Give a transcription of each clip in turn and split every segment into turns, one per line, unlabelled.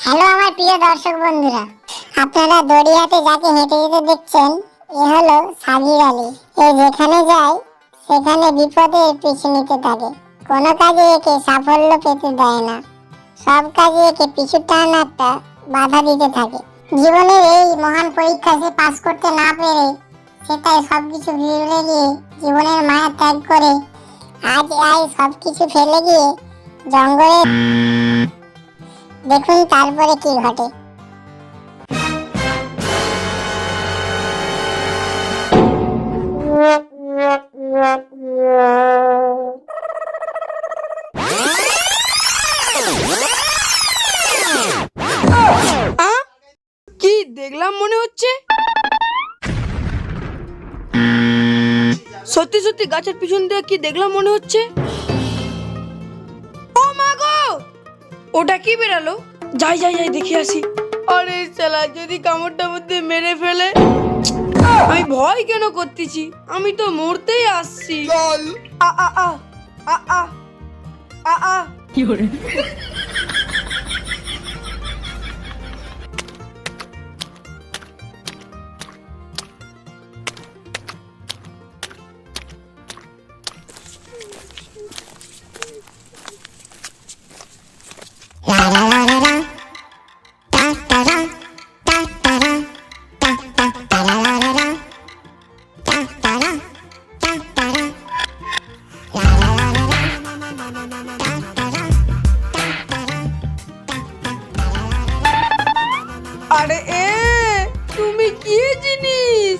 Hello আমার প্রিয় দর্শক বন্ধুরা, আপনারা দড়িয়াতে যাকে হেঁটে যেতে দেখছেন, এ হলো সাবির আলী। এ যেখানে যায়, সেখানে বিপদের পিছু নিতে থাকে। কোনো কাজে একে সাফল্য পেতে দেয় না। সব কাজে একে পিছু টান একটা বাধা দিতে থাকে। জীবনের এই মহান পরীক্ষা সে পাস করতে না পেরে, সেটাই সবকিছু ভুলে গিয়ে জীবনের মায়া ত্যাগ করে, আজ আই সব কিছু ফেলে গিয়ে জঙ্গলে দেখুন তারপরে কি ঘটে।
কি দেখলাম মনে হচ্ছে? সত্যি সত্যি গাছের পিছন দিয়ে কি দেখলাম মনে হচ্ছে? ওটা কি বেরালো? যাই যাই যাই দেখে আসি। আরে শালা যদি কামড়টা মধ্যে মেরে ফেলে। আমি ভয় কেন করতেছি? আমি তো মরতেই আসছি। আ আ আ আ আ আ। আ আরে এ তুমি কি জিনিস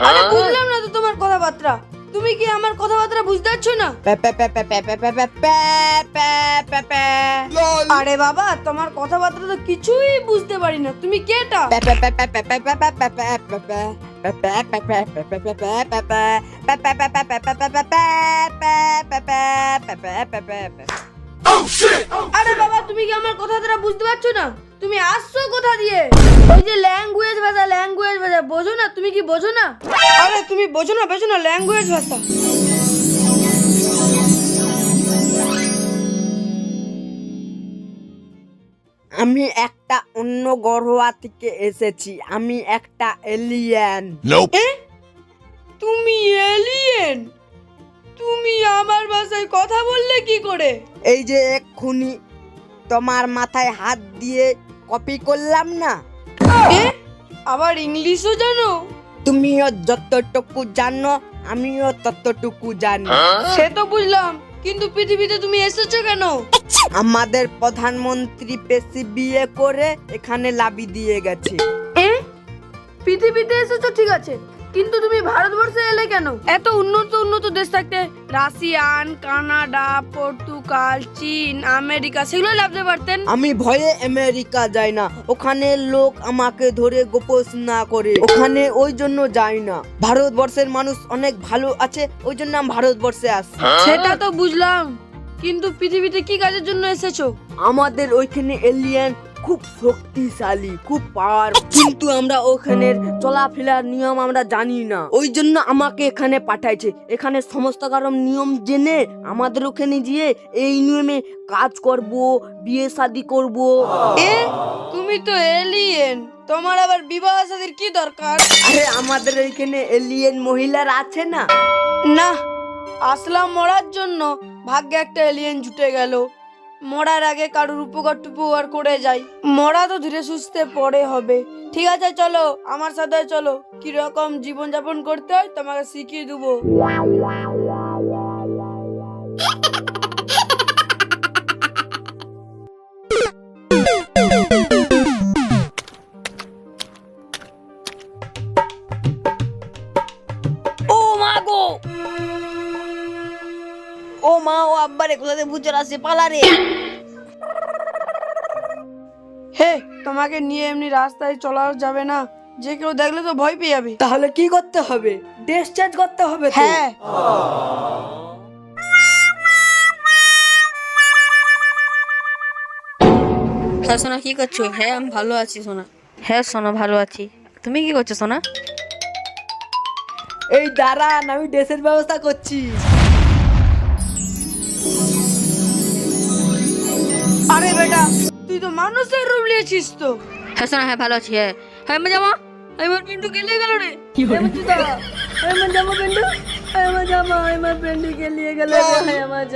আরে বুঝলাম না তো তোমার কথাবার্তা। তুমি কি আমার কথাবার্তা বুঝতে পারছ না? আরে বাবা তোমার কথাবার্তা তো কিছুই বুঝতে পারি না। তুমি কেটা আরে বাবা তুমি কি আমার কথাটা বুঝতে পারছ না? তুমি আসছো কোথা দিয়ে? ওই যে ল্যাঙ্গুয়েজ ভাষা ল্যাঙ্গুয়েজ ভাষা বোঝো না তুমি কি বোঝো না? আরে তুমি বোঝো না বোঝো না ল্যাঙ্গুয়েজ ভাষা।
আমি একটা অন্য গ্রহ থেকে এসেছি। আমি একটা এলিয়েন
তুমি এলিয়েন তুমি আমার ভাষায় কথা বললে কি করে?
এই যে এক্ষুনি তোমার মাথায় হাত দিয়ে কপি করলাম না।
এ? আবার ইংলিশও জানো?
তুমিও যতটুকু জানো আমিও ততটুকু জানি।
সে তো বুঝলাম কিন্তু পৃথিবীতে তুমি এসেছ কেন?
আমাদের প্রধানমন্ত্রী পেশি বিয়ে করে এখানে লাবি দিয়ে গেছে।
পৃথিবীতে এসেছ ঠিক আছে। কিন্তু তুমি ভারতবর্ষে এলে কেন? এত উন্নত উন্নত দেশ থাকতে রাশিয়ান কানাডা পর্তুগাল চীন আমেরিকা সেগুলো লাভতে পারতেন।
আমি ভয়ে আমেরিকা যাই না। ওখানে লোক আমাকে ধরে গোপোষ না করে। ওখানে ওই জন্য যাই না। ভারতবর্ষের মানুষ অনেক ভালো আছে ওই জন্য আমি ভারতবর্ষে আসি।
সেটা তো বুঝলাম। কিন্তু পৃথিবীতে কি কাজের জন্য এসেছ?
আমাদের ওইখানে এলিয়েন খুব শক্তিশালী খুব পাওয়ার কিন্তু আমরা ওখানের চলাফেরার নিয়ম আমরা জানি না। ওই জন্য আমাকে এখানে পাঠাইছে। এখানে সমস্ত কারণ নিয়ম জেনে আমাদের ওখানে গিয়ে এই নিয়মে কাজ করব বিয়ে শাদি করব।
এ তুমি তো এলিয়েন তোমার আবার বিবাহ শাদীর কি দরকার?
আরে আমাদের ওইখানে এলিয়েন মহিলারা আছে না।
না আসলাম মরার জন্য। ভাগ্যে একটা এলিয়েন জুটে গেল। মরার আগে কারোর উপকার টুপকার করে যাই। মরা তো ধীরে সুস্থে পরে হবে। ঠিক আছে, চলো, আমার সাথে চলো। কীরকম জীবনযাপন করতে হয় তোমাকে শিখিয়ে দেবো।
কোথাতে
হে তোমাকে নিয়ে এমনি রাস্তায় চলা যাবে না। যে কেউ দেখলে তো ভয় পেয়ে যাবে।
তাহলে কি করতে হবে? ড্রেস চেঞ্জ করতে হবে তো।
হ্যাঁ।
হ্যাঁ সোনা কি করছ? হ্যাঁ আমি ভালো আছি সোনা। হ্যাঁ সোনা ভালো আছি। তুমি কি করছ সোনা?
এই দাঁড়ান আমি ড্রেসের ব্যবস্থা করছি।
আরে বেটা তুই তো মানুষের রূপ নিয়েছিস তো।
হ্যাঁ হ্যাঁ ভালো আছি হ্যাঁ। হ্যাঁ জামা। আমার পিন্টু গেলে গেল রে।
আমার জামা আমার জামা আমার গেল আমার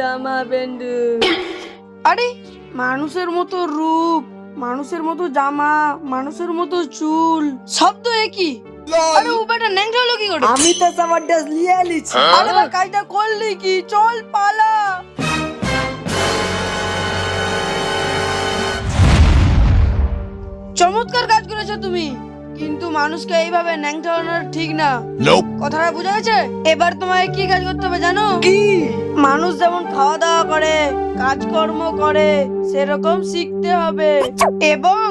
আরে মানুষের মতো রূপ মানুষের মতো জামা মানুষের মতো চুল সব তো একই। আরে ও বেটা ন্যাংটা হলো কি করে
আমি তো সবার ড্রেস নিয়ে নিচ্ছি
আরে কাজটা করলি কি? চল পালা। চমৎকার কাজ করেছ তুমি। কিন্তু মানুষকে এইভাবে ন্যাংটা ঠিক না। কথাটা বোঝা গেছে? এবার তোমায় কি কাজ করতে হবে জানো?
কি?
মানুষ যেমন খাওয়া দাওয়া করে কাজকর্ম করে সেরকম শিখতে হবে। এবং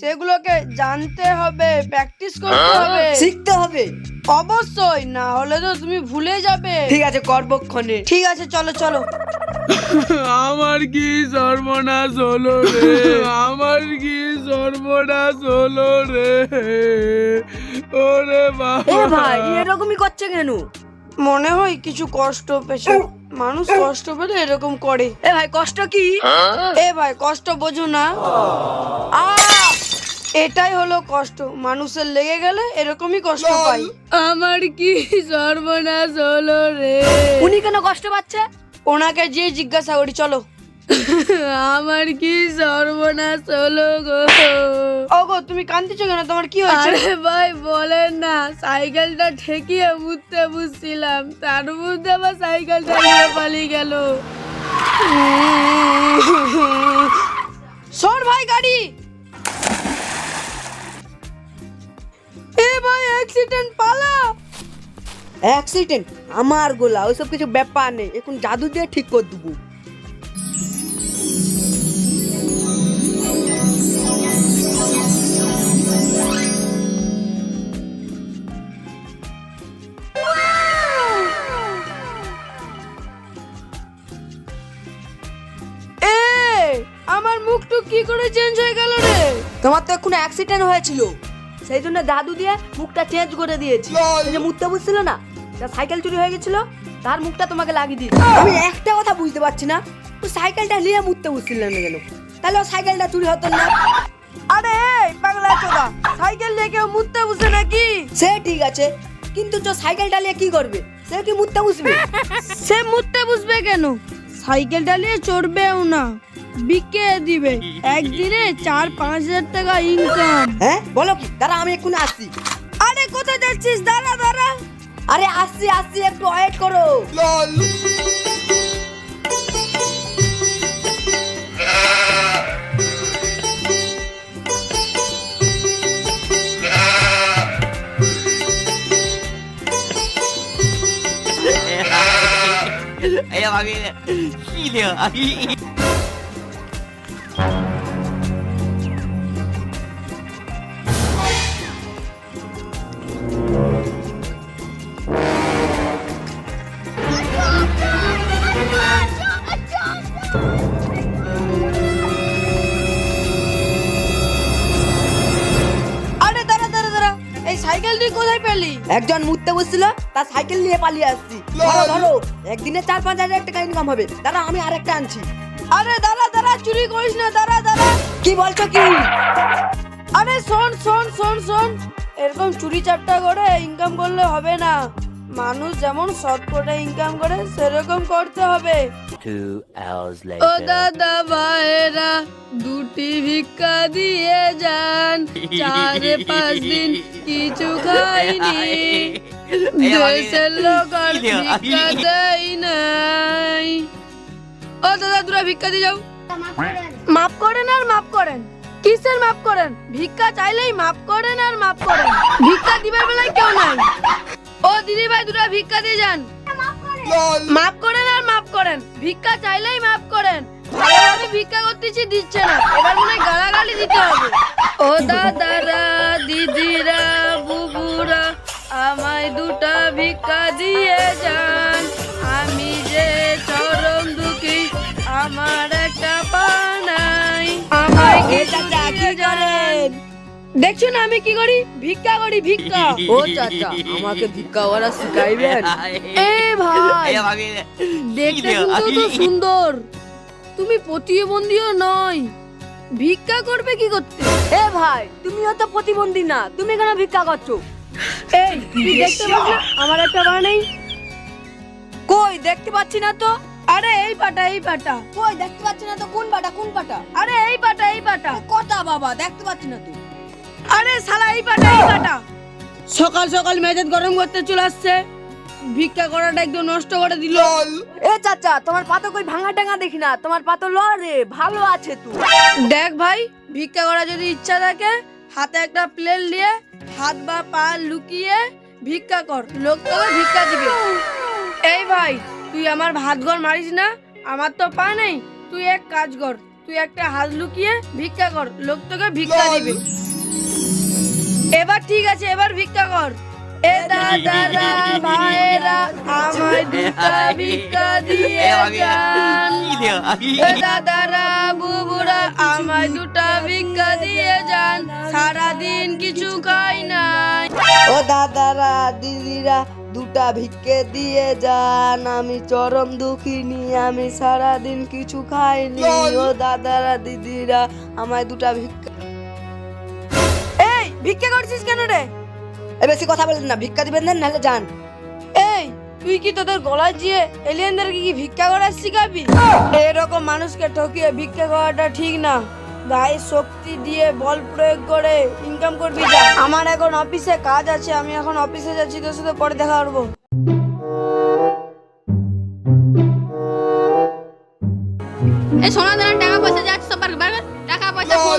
সেগুলোকে জানতে হবে প্র্যাকটিস করতে হবে।
শিখতে হবে।
অবশ্যই না হলে তো তুমি ভুলে যাবে।
ঠিক আছে করবক্ষণে।
ঠিক আছে চলো চলো।
আমার কি সর্বনাশ হলো রে? আমার কি সর্বনাশ হলো রে? ওরে
এ
বাবা
ভাই এরকমই করছে কেন?
মনে হয় কিছু কষ্ট পেয়েছে। মানুষ কষ্ট পেলে এরকম করে।
এ ভাই কষ্ট কি?
এ ভাই কষ্ট বোঝো না। এটাই হলো কষ্ট। মানুষের লেগে গেলে এরকমই কষ্ট পাই
আমার কি সর্বনাশ হলো রে?
উনি কেন কষ্ট পাচ্ছে?
ওনাকে যে জিজ্ঞাসা করি চলো।
আমার কি সর্বনাশ হলো গো?
ওগো তুমি কান্দিছো কেন? তোমার কি হয়েছে?
আরে ভাই বলেন না সাইকেলটা ঠেকিয়ে উঠতে বুঝছিলাম। তার মধ্যে আবার সাইকেলটা নিয়ে পালিয়ে গেল।
সর ভাই গাড়ি! এ ভাই অ্যাক্সিডেন্ট পালা।
অ্যাক্সিডেন্ট আমার গোলা ওইসব কিছু ব্যাপার নেই এখন জাদু দিয়ে ঠিক করে দেবো।
এ আমার মুখটু কি করে চেঞ্জ হয়ে গেল রে?
তোমার তো এখন অ্যাক্সিডেন্ট হয়েছিল। সেই জন্য দাদু দিয়ে মুখটা চেঞ্জ করে দিয়েছি। মুখটা বুঝছিল না? তার সাইকেল চুরি হয়ে গেছিল তার মুখটা তোমাকে লাগিয়ে দিয়েছি। আমি একটা কথা বুঝতে পারছি না। ও সাইকেলটা নিয়ে মুখতে বুঝছিল না কেন তাহলে ও সাইকেলটা চুরি হতো না?
আরে এই পাগলা চোদা সাইকেল নিয়ে কেউ মুততে বসে নাকি?
সে ঠিক আছে কিন্তু তো সাইকেলটা নিয়ে কি করবে? সে কি মুখতে বুঝবে
সে মুততে বসবে কেন? সাইকেলটা নিয়ে চড়বেও না বিকে দিবে। একদিনে চার পাঁচ হাজার টাকা ইনকাম
হ্যাঁ বলো কি দাঁড়া আমি এক্ষুনি আসছি।
আরে কোথায় যাচ্ছিস? দাঁড়া দাঁড়া।
আরে আসছি আসছি একটু ওয়েট করো
Ay, bakit? Hindi
সাইকেল তুই কোথায় পেলি?
একজন মুততে বসছিল তার সাইকেল নিয়ে পালিয়ে আসছি। ধরো ধরো একদিনে চার পাঁচ হাজার টাকা ইনকাম হবে। দাঁড়া আমি আরেকটা আনছি।
আরে দাঁড়া দাঁড়া চুরি করিস না দাঁড়া দাঁড়া।
কি বলছো কি?
আরে শোন শোন শোন শোন। এরকম চুরি চাপটা করে ইনকাম করলে হবে না। মানুষ যেমন সৎ করে ইনকাম করে সেরকম করতে হবে।
ও দাদা ভাইরা দুটি ভিক্ষা দিয়ে যান। চারে পাঁচ দিন কিছু খাইনি। দেশের লোক আর ভিক্ষা দেয় নাই। ও দাদা দুরা ভিক্ষা দিয়ে যাও।
মাফ করেন আর মাফ করেন। কিসের মাফ করেন? ভিক্ষা চাইলেই মাফ করেন আর মাফ করেন। ভিক্ষা দিবার বেলায় কেউ নাই। ও দিদি ভাই, দুটো ভিক্ষা দিয়ে যান। মাফ করেন আর মাফ করেন। ভিক্ষা চাইলেই মাফ করেন। আমি ভিক্ষা করতেছি, দিচ্ছে না। এবার মনে হয় গালাগালি দিতে হবে। ও দাদারা দিদিরা, বুবুরা, আমায় দুটা ভিক্ষা দিয়ে যান। আমি দেখছ না আমি কি করি? ভিক্ষা করি ভিক্ষা।
ও চাচা আমাকে ভিক্ষা করা শিখাইবেন?
এ ভাই দেখতে তো সুন্দর। তুমি প্রতিবন্ধীও নয় ভিক্ষা করবে কি করতে?
এ ভাই তুমিও তো প্রতিবন্ধী না। তুমি কেন ভিক্ষা করছ?
এই তুই দেখতে পাচ্ছ আমার একটা পা নেই।
কই দেখতে পাচ্ছি না তো?
আরে এই পাটা এই পাটা।
কই দেখতে পাচ্ছি না তো? কোন পাটা কোন পাটা?
আরে এই পাটা এই পাটা।
কথা বাবা দেখতে পাচ্ছি না তো।
আরে শালা এই পাটা এই পাটা সকাল সকাল মেজাজ গরম করতে চলে আসছে। ভিক্ষা করাটা একদম নষ্ট করে দিল।
এ চাচা তোমার পা তো কই ভাঙা টাঙা দেখি না। তোমার পা তো ল রে ভালো আছে তুই
দেখ ভাই ভিক্ষা করা যদি ইচ্ছা থাকে হাতে একটা প্লেট নিয়ে হাত বা পা লুকিয়ে ভিক্ষা কর। লোক তোকে ভিক্ষা দিবে। এই ভাই তুই আমার ভাত ঘর মারিস না আমার তো পা নেই। তুই এক কাজ কর তুই একটা হাত লুকিয়ে ভিক্ষা কর। লোক তোকে ভিক্ষা দিবে। এবার ঠিক আছে এবার ভিক্ষা কর। এ দাদারা ভাইরা আমায় দুটা ভিক্ষা দিয়ে যান। এ দাদারা বুবুরা আমায় দুটা ভিক্ষা দিয়ে যান। সারাদিন কিছু খাই নাই।
ও দাদারা দিদিরা দুটা ভিক্ষে দিয়ে যান। আমি চরম দুঃখিনী আমি সারাদিন কিছু খাইনি। ও দাদারা দিদিরা আমায় দুটা ভিক্ষা
ভিক্ষা করছিস কেন রে?
এ বেশি কথা বলেন না ভিক্ষা দিবেন না নাহলে যান।
এই তুই কি তোদের গলায় দিয়ে এলিয়েনদেরকে কি ভিক্ষা করার শিখাবি? এরকম মানুষকে ঠকিয়ে ভিক্ষা করাটা ঠিক না। গায়ে শক্তি দিয়ে বল প্রয়োগ করে ইনকাম করবি যা। আমার এখন অফিসে কাজ আছে আমি এখন অফিসে যাচ্ছি তোর সাথে পরে দেখা করব।
এই সোনা দানা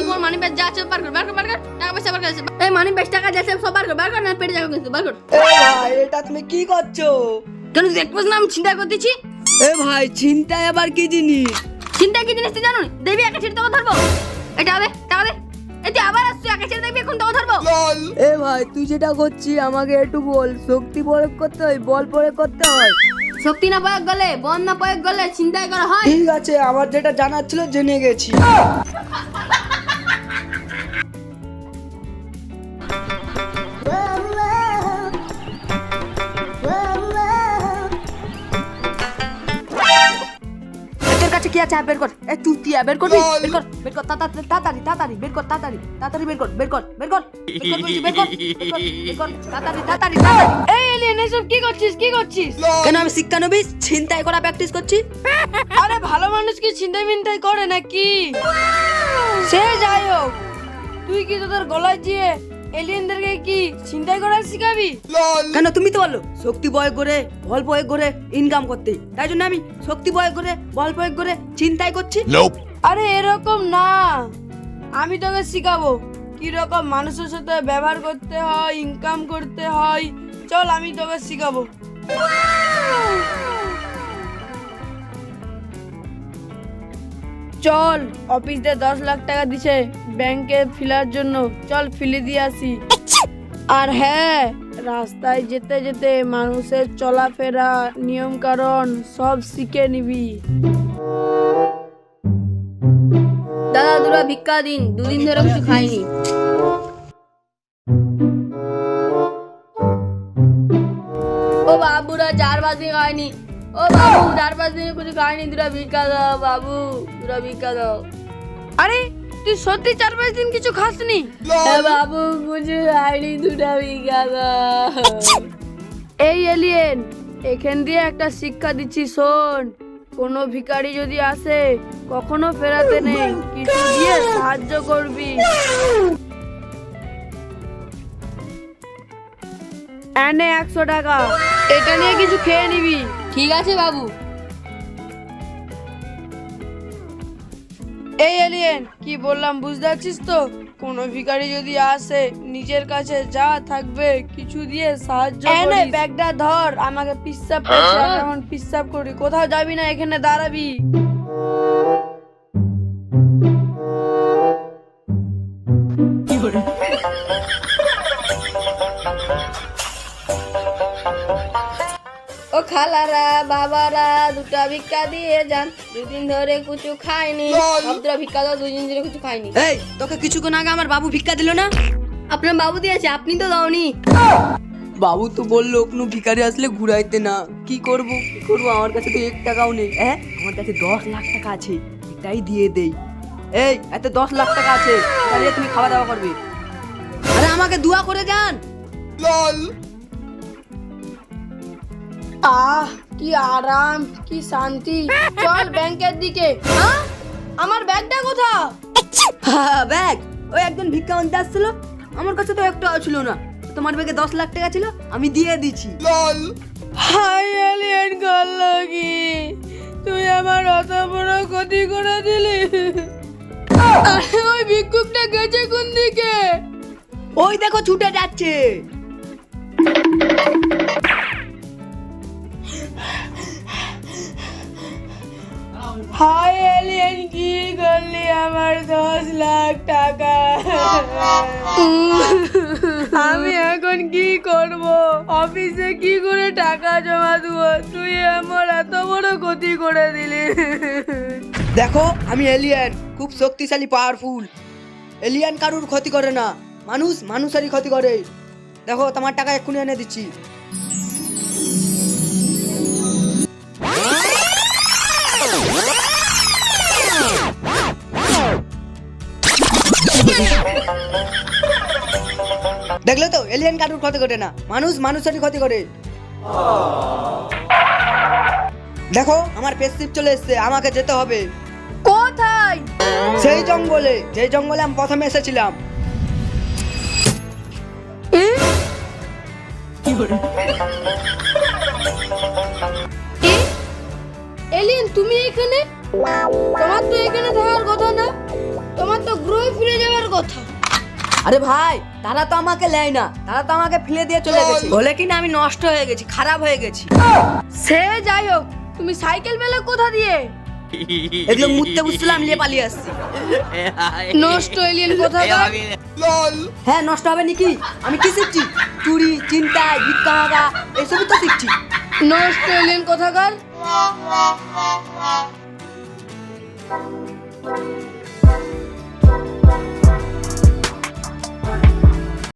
পয়সা ফোন ফোন মানি ব্যাগ যাচ্ছে বার কর বার কর বার কর। টাকা পয়সা বার কর এই মানি ব্যাগ টাকা যাচ্ছে সব বার কর বার কর না পেটে যাবে কিন্তু বার কর।
এ ভাই এটা তুমি কি করছ?
কেন তুই দেখতে পাচ্ছিস না আমি চিন্তা করতেছি?
এ ভাই আবার কি জিনিস?
চিন্তা কি জিনিস তুই জানো না দেবী একা ছেড়ে তোকে ধরবো। এটা দে টাকা দে। এই আবার একা ছেড়ে দেখবি এখন তোকে ধরবো।
এ ভাই তুই যেটা করছিস আমাকে একটু বল। শক্তি প্রয়োগ করতে হয় বল প্রয়োগ করতে হয়?
শক্তি না প্রয়োগ গলে বন না প্রয়োগ গলে চিন্তাই করা হয়?
ঠিক আছে আমার যেটা জানার ছিল জেনে গেছি। কি আছে বের কর এ তুই বের করবি বের কর বের কর তাড়াতাড়ি তাড়াতাড়ি তাড়াতাড়ি বের কর তাড়াতাড়ি তাড়াতাড়ি বের কর বের কর বের কর বের কর বের কর বের কর, বের কর তাড়াতাড়ি তাড়াতাড়ি তাড়াতাড়ি
এই এলিয়েন এসব কি করছিস কি করছিস
কেন আমি শিক্ষানবিশ ছিনতাই করা প্র্যাকটিস করছি
আরে ভালো মানুষ কি চিন্তাই মিন্তাই করে নাকি সে যাই হোক তুই কি তোদের গলায় দিয়ে এলিয়েনদেরকে কি চিন্তাই করার শিখাবি?
কেন তুমি তো বলো শক্তি প্রয়োগ করে বল প্রয়োগ করে ইনকাম করতে। তাই জন্য আমি শক্তি প্রয়োগ করে বল প্রয়োগ করে চিন্তাই করছি।
আরে এরকম না। আমি তোকে শিখাবো কি রকম মানুষের সাথে ব্যবহার করতে হয় ইনকাম করতে হয়। চল আমি তোকে শিখাবো। চল অফিসে দশ লাখ টাকা দিছে। ব্যাংকে ফিলার জন্য চল ফিলে দিয়ে আসি। আর হ্যাঁ রাস্তায় যেতে যেতে মানুষের চলাফেরা নিয়ম কারণ সব শিখে নিবি।
দাদা দুরা ভিক্ষা দিন। দুদিন ধরে কিছু খাইনি। ও বাবুরা চার পাঁচ দিন খাইনি। ও বাবু চার পাঁচ দিন কিছু খাইনি। দুরা ভিক্ষা দাও বাবু। দুরা ভিক্ষা দাও।
আরে তুই সত্যি চার পাঁচ দিন কিছু খাসনি?
এ বাবু কিছু খাইনি দুটা দাও
এই এলিয়েন এখান দিয়ে একটা শিক্ষা দিচ্ছি শোন। কোনো ভিখারি যদি আসে কখনো ফেরাতে নেই। কিছু দিয়ে সাহায্য করবি। এনে একশো টাকা। এটা নিয়ে কিছু খেয়ে নিবি।
ঠিক আছে বাবু।
এই এলিয়েন কি বললাম বুঝতে পারছিস তো? কোনো ভিখারি যদি আসে নিজের কাছে যা থাকবে কিছু দিয়ে সাহায্য এনে ব্যাগটা ধর আমাকে পিসাব করছে এখন পিসাব করি। কোথাও যাবি না এখানে দাঁড়াবি।
ও খালারা বাবারা দুটা ভিক্ষা দিয়ে যান। দুদিন ধরে কিছু খাইনি। দুটা ভিক্ষা দাও দুদিন ধরে কিছু খাইনি।
এই তোকে কিছুক্ষণ আগে আমার বাবু ভিক্ষা দিল না?
আপনার বাবু দিয়েছে আপনি তো দাওনি।
বাবু তো বলল কোনো ভিখারি আসলে ঘুরাইতে না। কি করব? কি করব? আমার কাছে তো এক টাকাও নেই। হ্যাঁ? আমার কাছে দশ লাখ টাকা আছে এটাই দিয়ে দেই। এই এতে দশ লাখ টাকা আছে। তাহলে তুমি খাওয়া দাওয়া করবে। আরে আমাকে দোয়া করে যান।
আহ কি আরাম কি শান্তি। চল ব্যাংকের দিকে। হ্যাঁ? আমার ব্যাগটা কোথা
হ্যাঁ, ব্যাগ। ওই একজন ভিক্ষা আনতে আসছিল। আমার কাছে তো একটা ছিল না। তোমার ব্যাগে দশ লাখ টাকা ছিল আমি দিয়ে দিছি
হাই এলিয়েন করল কি তুই আমার অত বড় ক্ষতি করে দিলি। ওই ভিক্ষুকটা গেছে কোন দিকে?
ওই দেখো ছুটে যাচ্ছে।
হাই এলিয়েন, কি করলি আমার দশ লাখ টাকা? আমি এখন কি করব? অফিসে কি করে টাকা জমা দেবো? তুই আমার এত বড় ক্ষতি করে দিলি।
দেখো, আমি এলিয়ান, খুব শক্তিশালী পাওয়ারফুল এলিয়ান কারুর ক্ষতি করে না, মানুষ মানুষেরই ক্ষতি করে। দেখো, তোমার টাকা এক্ষুনি এনে দিচ্ছি। দেখলে তো এলিয়ান কারুর ক্ষতি করে না। মানুষ মানুষেরই ক্ষতি করে। দেখো আমার পেসিপ চলে এসেছে আমাকে যেতে হবে।
কোথায়?
সেই জঙ্গলে যে জঙ্গলে আমি প্রথমে এসেছিলাম।
এলিয়েন তুমি এখানে? তোমার তো এখানে থাকার কথা না। তোমার তো গ্রহে ফিরে যাওয়ার কথা।
আরে ভাই তারা তো আমাকে নেয় না। তারা তো আমাকে ফেলে দিয়ে চলে গেছে। বলে কিনা আমি নষ্ট হয়ে গেছি খারাপ হয়ে গেছি।
সে যাই হোক তুমি সাইকেল পেলে কোথা দিয়ে?
এগুলো মুততে বুঝছিলাম নিয়ে পালিয়ে আসছি।
নষ্ট এলিয়েন কোথায়
হ্যাঁ নষ্ট হবে নাকি? আমি কি শিখছি? চুরি চিন্তায় ভিক্ষা মাগা এসবই তো শিখছি।
নষ্ট এলিয়েন কোথাকার?